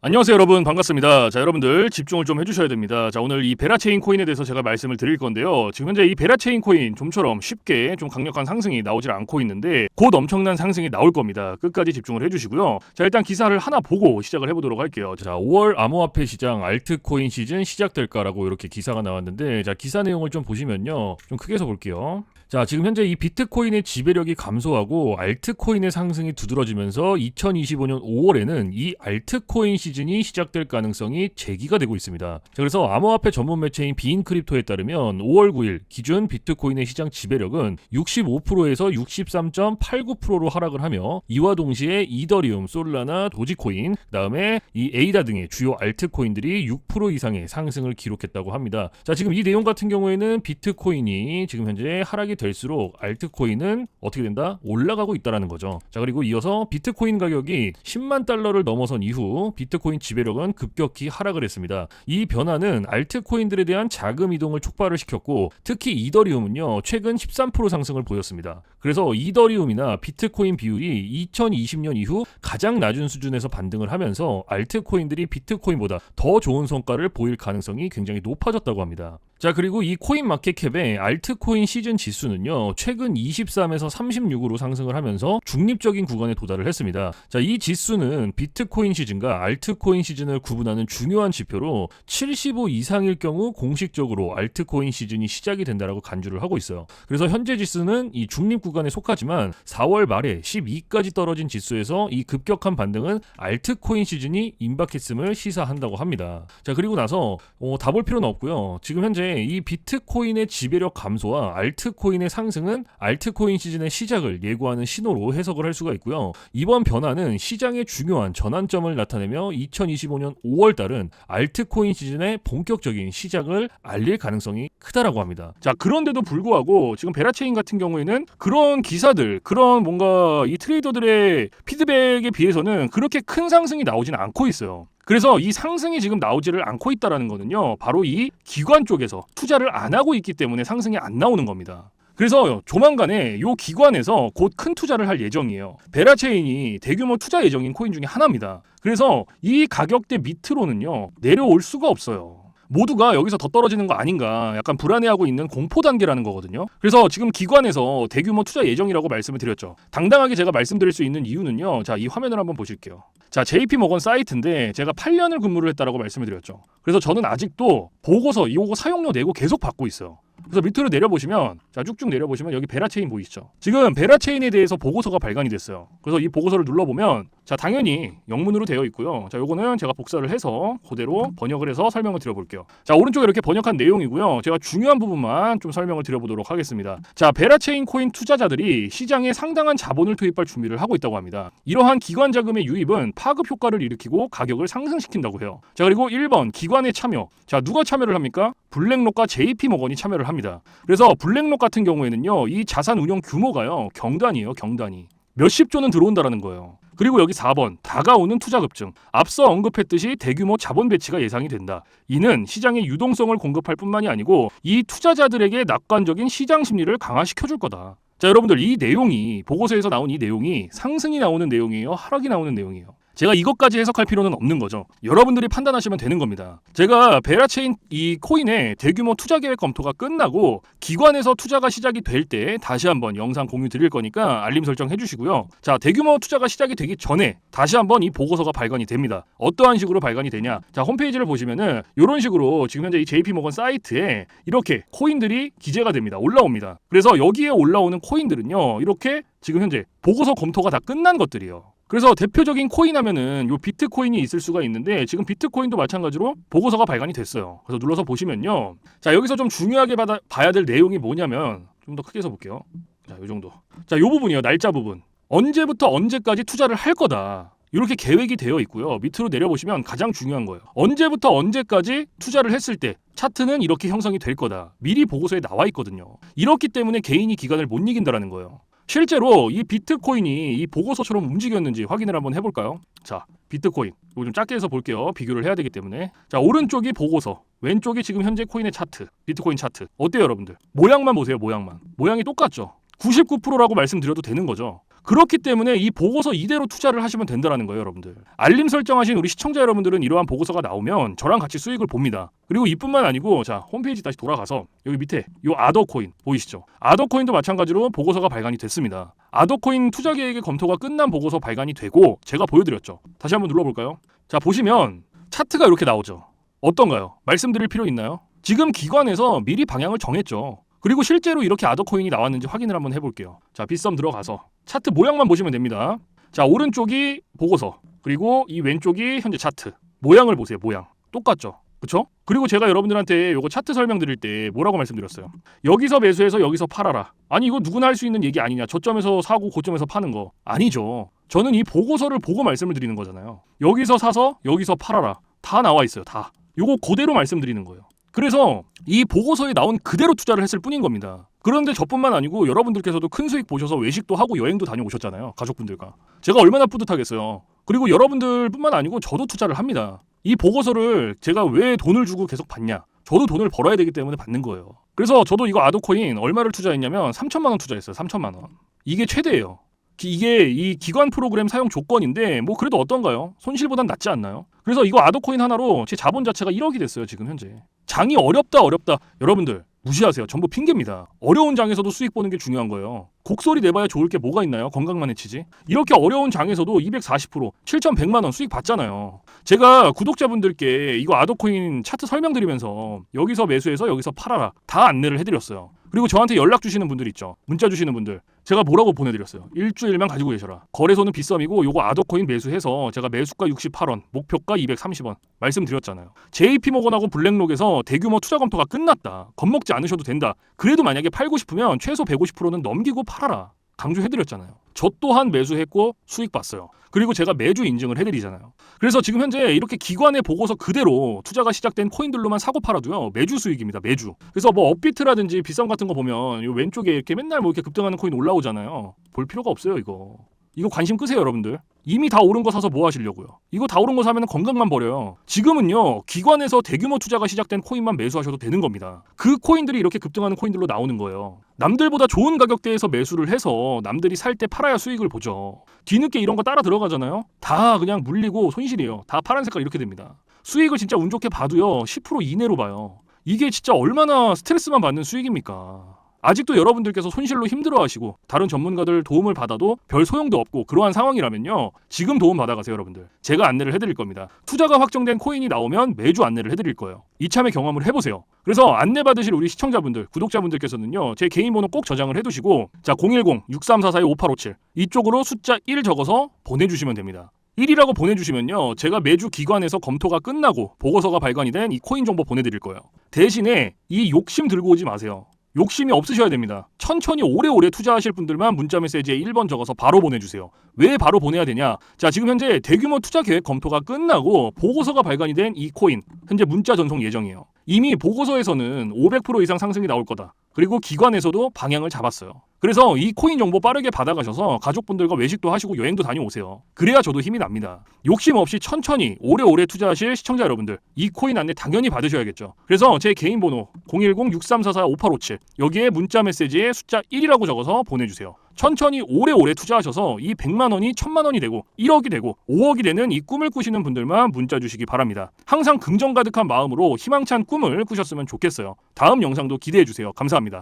안녕하세요 여러분 반갑습니다. 자 여러분들 집중을 좀 해주셔야 됩니다. 자 오늘 이 베라체인 코인에 대해서 제가 말씀을 드릴 건데요. 지금 현재 이 베라체인 코인 좀처럼 쉽게 좀 강력한 상승이 나오질 않고 있는데 곧 엄청난 상승이 나올 겁니다. 끝까지 집중을 해주시고요. 자 일단 기사를 하나 보고 시작을 해보도록 할게요. 자 5월 암호화폐 시장 알트코인 시즌 시작될까라고 이렇게 기사가 나왔는데 자 기사 내용을 좀 보시면요 좀 크게 해서 볼게요. 자, 지금 현재 이 비트코인의 지배력이 감소하고 알트코인의 상승이 두드러지면서 2025년 5월에는 이 알트코인 시즌이 시작될 가능성이 제기가 되고 있습니다. 자, 그래서 암호화폐 전문 매체인 비인크립토에 따르면 5월 9일 기준 비트코인의 시장 지배력은 65%에서 63.89%로 하락을 하며 이와 동시에 이더리움, 솔라나, 도지코인, 그다음에 이 에이다 등의 주요 알트코인들이 6% 이상의 상승을 기록했다고 합니다. 자, 지금 이 내용 같은 경우에는 비트코인이 지금 현재 하락이 될수록 알트코인은 어떻게 된다? 올라가고 있다라는 거죠. 자, 그리고 이어서 비트코인 가격이 10만 달러를 넘어선 이후 비트코인 지배력은 급격히 하락을 했습니다. 이 변화는 알트코인들에 대한 자금 이동을 촉발을 시켰고 특히 이더리움은요. 최근 13% 상승을 보였습니다. 그래서 이더리움이나 비트코인 비율이 2020년 이후 가장 낮은 수준에서 반등을 하면서 알트코인들이 비트코인보다 더 좋은 성과를 보일 가능성이 굉장히 높아졌다고 합니다. 자, 그리고 이 코인 마켓캡의 알트코인 시즌 지수는요, 최근 23에서 36으로 상승을 하면서 중립적인 구간에 도달을 했습니다. 자, 이 지수는 비트코인 시즌과 알트코인 시즌을 구분하는 중요한 지표로 75 이상일 경우 공식적으로 알트코인 시즌이 시작이 된다라고 간주를 하고 있어요. 그래서 현재 지수는 이 중립 구간에 속하지만 4월 말에 12까지 떨어진 지수에서 이 급격한 반등은 알트코인 시즌이 임박했음을 시사한다고 합니다. 자, 그리고 나서 어, 다 볼 필요는 없고요. 지금 현재 이 비트코인의 지배력 감소와 알트코인의 상승은 알트코인 시즌의 시작을 예고하는 신호로 해석을 할 수가 있고요. 이번 변화는 시장의 중요한 전환점을 나타내며 2025년 5월 달은 알트코인 시즌의 본격적인 시작을 알릴 가능성이 크다라고 합니다. 자, 그런데도 불구하고 지금 베라체인 같은 경우에는 그런 기사들, 그런 뭔가 이 트레이더들의 피드백에 비해서는 그렇게 큰 상승이 나오지는 않고 있어요. 그래서 이 상승이 지금 나오지를 않고 있다라는 거는요. 바로 이 기관 쪽에서 투자를 안 하고 있기 때문에 상승이 안 나오는 겁니다. 그래서 조만간에 요 기관에서 곧 큰 투자를 할 예정이에요. 베라체인이 대규모 투자 예정인 코인 중에 하나입니다. 그래서 이 가격대 밑으로는요. 내려올 수가 없어요. 모두가 여기서 더 떨어지는 거 아닌가 약간 불안해하고 있는 공포 단계라는 거거든요. 그래서 지금 기관에서 대규모 투자 예정이라고 말씀을 드렸죠. 당당하게 제가 말씀드릴 수 있는 이유는요. 자, 이 화면을 한번 보실게요. 자, JP 모건 사이트인데 제가 8년을 근무를 했다라고 말씀을 드렸죠. 그래서 저는 아직도 보고서 이거 사용료 내고 계속 받고 있어요. 그래서 밑으로 내려보시면 자 쭉쭉 내려보시면 여기 베라체인 보이시죠? 지금 베라체인에 대해서 보고서가 발간이 됐어요. 그래서 이 보고서를 눌러보면 자 당연히 영문으로 되어 있고요. 자 요거는 제가 복사를 해서 그대로 번역을 해서 설명을 드려볼게요. 자 오른쪽에 이렇게 번역한 내용이고요. 제가 중요한 부분만 좀 설명을 드려보도록 하겠습니다. 자 베라체인 코인 투자자들이 시장에 상당한 자본을 투입할 준비를 하고 있다고 합니다. 이러한 기관 자금의 유입은 파급 효과를 일으키고 가격을 상승시킨다고 해요. 자 그리고 1번 기관의 참여. 자 누가 참여를 합니까? 블랙록과 JP 모건이 참여를 합니다. 그래서 블랙록 같은 경우에는요, 이 자산 운용 규모가요, 경단이에요, 경단이. 몇십 조는 들어온다라는 거예요. 그리고 여기 4번 다가오는 투자 급증. 앞서 언급했듯이 대규모 자본 배치가 예상이 된다. 이는 시장의 유동성을 공급할 뿐만이 아니고 이 투자자들에게 낙관적인 시장 심리를 강화시켜 줄 거다. 자, 여러분들 이 내용이 보고서에서 나온 이 내용이 상승이 나오는 내용이에요, 하락이 나오는 내용이에요. 제가 이것까지 해석할 필요는 없는 거죠. 여러분들이 판단하시면 되는 겁니다. 제가 베라체인 이 코인의 대규모 투자 계획 검토가 끝나고 기관에서 투자가 시작이 될 때 다시 한번 영상 공유 드릴 거니까 알림 설정 해주시고요. 자, 대규모 투자가 시작이 되기 전에 다시 한번 이 보고서가 발간이 됩니다. 어떠한 식으로 발간이 되냐? 자, 홈페이지를 보시면은 이런 식으로 지금 현재 이 JP 모건 사이트에 이렇게 코인들이 기재가 됩니다. 올라옵니다. 그래서 여기에 올라오는 코인들은요, 이렇게 지금 현재 보고서 검토가 다 끝난 것들이에요. 그래서 대표적인 코인 하면은 요 비트코인이 있을 수가 있는데 지금 비트코인도 마찬가지로 보고서가 발간이 됐어요. 그래서 눌러서 보시면요. 자, 여기서 좀 중요하게 받아, 봐야 될 내용이 뭐냐면 좀 더 크게 해서 볼게요. 자, 요 정도. 자, 요 부분이요. 날짜 부분. 언제부터 언제까지 투자를 할 거다. 이렇게 계획이 되어 있고요. 밑으로 내려보시면 가장 중요한 거예요. 언제부터 언제까지 투자를 했을 때 차트는 이렇게 형성이 될 거다. 미리 보고서에 나와 있거든요. 이렇기 때문에 개인이 기간을 못 이긴다라는 거예요. 실제로 이 비트코인이 이 보고서처럼 움직였는지 확인을 한번 해볼까요? 자, 비트코인. 이거 좀 작게 해서 볼게요. 비교를 해야 되기 때문에. 자, 오른쪽이 보고서. 왼쪽이 지금 현재 코인의 차트. 비트코인 차트. 어때요, 여러분들? 모양만 보세요, 모양만. 모양이 똑같죠? 99%라고 말씀드려도 되는 거죠. 그렇기 때문에 이 보고서 이대로 투자를 하시면 된다라는 거예요, 여러분들. 알림 설정하신 우리 시청자 여러분들은 이러한 보고서가 나오면 저랑 같이 수익을 봅니다. 그리고 이뿐만 아니고 자 홈페이지 다시 돌아가서 여기 밑에 요 아더 코인 보이시죠? 아더 코인도 마찬가지로 보고서가 발간이 됐습니다. 아더 코인 투자 계획의 검토가 끝난 보고서 발간이 되고 제가 보여드렸죠. 다시 한번 눌러볼까요? 자 보시면 차트가 이렇게 나오죠. 어떤가요? 말씀드릴 필요 있나요? 지금 기관에서 미리 방향을 정했죠. 그리고 실제로 이렇게 아더 코인이 나왔는지 확인을 한번 해볼게요. 자, 빗썸 들어가서 차트 모양만 보시면 됩니다. 자, 오른쪽이 보고서, 그리고 이 왼쪽이 현재 차트. 모양을 보세요, 모양. 똑같죠? 그쵸? 그리고 제가 여러분들한테 요거 차트 설명드릴 때 뭐라고 말씀드렸어요? 여기서 매수해서 여기서 팔아라. 아니 이거 누구나 할 수 있는 얘기 아니냐? 저점에서 사고 고점에서 파는 거 아니죠. 저는 이 보고서를 보고 말씀을 드리는 거잖아요. 여기서 사서 여기서 팔아라. 다 나와 있어요. 다. 요거 그대로 말씀드리는 거예요. 그래서 이 보고서에 나온 그대로 투자를 했을 뿐인 겁니다. 그런데 저뿐만 아니고 여러분들께서도 큰 수익 보셔서 외식도 하고 여행도 다녀오셨잖아요. 가족분들과. 제가 얼마나 뿌듯하겠어요. 그리고 여러분들뿐만 아니고 저도 투자를 합니다. 이 보고서를 제가 왜 돈을 주고 계속 받냐? 저도 돈을 벌어야 되기 때문에 받는 거예요. 그래서 저도 이거 아도코인 얼마를 투자했냐면 3천만 원 투자했어요. 3천만 원. 이게 최대예요. 기- 이게 이 기관 프로그램 사용 조건인데 뭐 그래도 어떤가요? 손실보단 낫지 않나요? 그래서 이거 아도코인 하나로 제 자본 자체가 1억이 됐어요 지금 현재. 장이 어렵다 어렵다 여러분들 무시하세요. 전부 핑계입니다. 어려운 장에서도 수익 보는 게 중요한 거예요. 곡소리 내봐야 좋을 게 뭐가 있나요? 건강만 해치지. 이렇게 어려운 장에서도 240% 7,100만 원 수익 받잖아요. 제가 구독자분들께 이거 아도코인 차트 설명드리면서 여기서 매수해서 여기서 팔아라 다 안내를 해드렸어요. 그리고 저한테 연락 주시는 분들 있죠. 문자 주시는 분들. 제가 뭐라고 보내드렸어요. 일주일만 가지고 계셔라. 거래소는 비썸이고 요거 아더코인 매수해서 제가 매수가 68원, 목표가 230원 말씀드렸잖아요. JP모건하고 블랙록에서 대규모 투자 검토가 끝났다. 겁먹지 않으셔도 된다. 그래도 만약에 팔고 싶으면 최소 150%는 넘기고 팔아라. 강조해드렸잖아요. 저 또한 매수했고 수익 봤어요. 그리고 제가 매주 인증을 해드리잖아요. 그래서 지금 현재 이렇게 기관의 보고서 그대로 투자가 시작된 코인들로만 사고 팔아도요 매주 수익입니다 매주. 그래서 뭐 업비트라든지 비썸 같은 거 보면 요 왼쪽에 이렇게 맨날 뭐 이렇게 급등하는 코인 올라오잖아요. 볼 필요가 없어요 이거. 이거 관심 끄세요 여러분들. 이미 다 오른 거 사서 뭐 하시려고요? 이거 다 오른 거 사면 건강만 버려요. 지금은요 기관에서 대규모 투자가 시작된 코인만 매수하셔도 되는 겁니다. 그 코인들이 이렇게 급등하는 코인들로 나오는 거예요. 남들보다 좋은 가격대에서 매수를 해서 남들이 살 때 팔아야 수익을 보죠. 뒤늦게 이런 거 따라 들어가잖아요. 다 그냥 물리고 손실이에요. 다 파란 색깔 이렇게 됩니다. 수익을 진짜 운 좋게 봐도요 10% 이내로 봐요. 이게 진짜 얼마나 스트레스만 받는 수익입니까? 아직도 여러분들께서 손실로 힘들어하시고 다른 전문가들 도움을 받아도 별 소용도 없고 그러한 상황이라면요. 지금 도움 받아가세요 여러분들. 제가 안내를 해드릴 겁니다. 투자가 확정된 코인이 나오면 매주 안내를 해드릴 거예요. 이참에 경험을 해보세요. 그래서 안내 받으실 우리 시청자분들 구독자분들께서는요. 제 개인 번호 꼭 저장을 해두시고 자 010-6344-5857 이쪽으로 숫자 1 적어서 보내주시면 됩니다. 1이라고 보내주시면요. 제가 매주 기관에서 검토가 끝나고 보고서가 발간이 된 이 코인 정보 보내드릴 거예요. 대신에 이 욕심 들고 오지 마세요. 욕심이 없으셔야 됩니다. 천천히 오래오래 투자하실 분들만 문자 메시지에 1번 적어서 바로 보내주세요. 왜 바로 보내야 되냐? 자, 지금 현재 대규모 투자 계획 검토가 끝나고 보고서가 발간이 된 이 코인 현재 문자 전송 예정이에요. 이미 보고서에서는 500% 이상 상승이 나올 거다. 그리고 기관에서도 방향을 잡았어요. 그래서 이 코인 정보 빠르게 받아가셔서 가족분들과 외식도 하시고 여행도 다녀오세요. 그래야 저도 힘이 납니다. 욕심 없이 천천히 오래오래 투자하실 시청자 여러분들 이 코인 안내 당연히 받으셔야겠죠. 그래서 제 개인 번호 010-6344-5857 여기에 문자 메시지에 숫자 1이라고 적어서 보내주세요. 천천히 오래오래 투자하셔서 이 100만 원이 1000만 원이 되고 1억이 되고 5억이 되는 이 꿈을 꾸시는 분들만 문자 주시기 바랍니다. 항상 긍정 가득한 마음으로 희망찬 꿈을 꾸셨으면 좋겠어요. 다음 영상도 기대해 주세요. 감사합니다.